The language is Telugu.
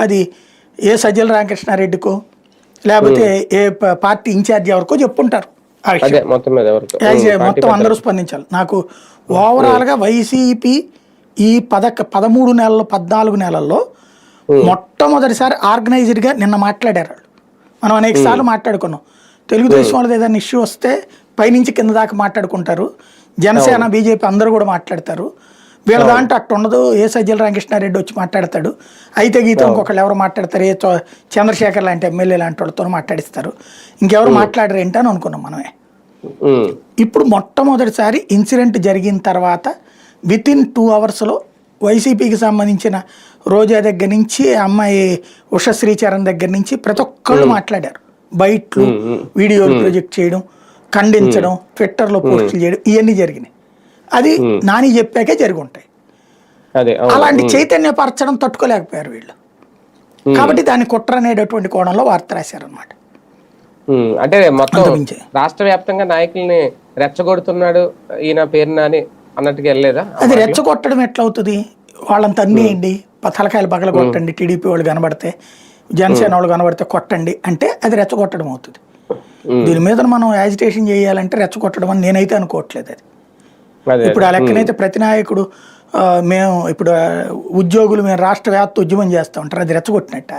అది ఏ సజ్జల రామకృష్ణారెడ్డికో లేకపోతే ఏ పార్టీ ఇన్ఛార్జ్ ఎవరికో చెప్పుంటారు మొత్తం అందరూ స్పందించాలి. నాకు ఓవరాల్గా వైసీపీ ఈ పదక పదమూడు నెలలు పద్నాలుగు నెలల్లో మొట్టమొదటిసారి ఆర్గనైజ్డ్గా నిన్న మాట్లాడారు వాళ్ళు. మనం అనేక సార్లు మాట్లాడుకున్నాం. తెలుగుదేశం వాళ్ళది ఏదైనా ఇష్యూ వస్తే పైనుంచి కింద దాకా మాట్లాడుకుంటారు. జనసేన బీజేపీ అందరూ కూడా మాట్లాడతారు. వీళ్ళ దాంట్లో అట్ట ఉండదు. ఏ సజ్జల రామకృష్ణారెడ్డి వచ్చి మాట్లాడతాడు. అయితే గీత ఇంకొకళ్ళు ఎవరు మాట్లాడతారు? ఏ చంద్రశేఖర్ లాంటి ఎమ్మెల్యే లాంటి వాళ్ళతో మాట్లాడిస్తారు. ఇంకెవరు మాట్లాడరు ఏంటి అని అనుకున్నాం మనమే. ఇప్పుడు మొట్టమొదటిసారి ఇన్సిడెంట్ జరిగిన తర్వాత విత్ ఇన్ టూ అవర్స్లో వైసీపీకి సంబంధించిన రోజా దగ్గర నుంచి అమ్మాయి ఉషశ్రీ చరణ్ దగ్గర నుంచి ప్రతి ఒక్కళ్ళు మాట్లాడారు. బయట్లు వీడియోలు ప్రొజెక్ట్ చేయడం ఖండించడం ట్విట్టర్లో పోస్టులు చేయడం ఇవన్నీ జరిగినాయి. అది నాని చెప్పాకే జరిగి ఉంటాయి అదే అవును. అలాంటి చైతన్యపరచడం తట్టుకోలేకపోయారు వీళ్ళు. కాబట్టి దాన్ని కుట్ర అనేటటువంటి కోణంలో వార్త రాశారనమాట ఉమ్, అంటే మొత్తం. రాష్ట్ర వ్యాప్తంగా నాయకుల్ని రెచ్చగొడుతున్నాడు ఈయన పేరున అని అన్నట్టుగా వెళ్ళలేదా అది రెచ్చగొట్టడం ఎట్లా అవుతుంది వాళ్ళంతా అన్నేయండి తలకాయలు పగల కొట్టండి టీడీపీ వాళ్ళు కనబడితే జనసేన వాళ్ళు కనబడితే కొట్టండి అంటే అది రెచ్చగొట్టడం అవుతుంది. దీని మీద మనం యాజిటేషన్ చేయాలంటే రెచ్చగొట్టడం అని నేనైతే అనుకోవట్లేదు అదే. ఇప్పుడు ఆ లెక్కనైతే ప్రతి నాయకుడు ఆ, మేము ఇప్పుడు ఉద్యోగులు మేము రాష్ట్ర వ్యాప్త ఉద్యమం చేస్తూ ఉంటారు అది రెచ్చగొట్టినట్ట?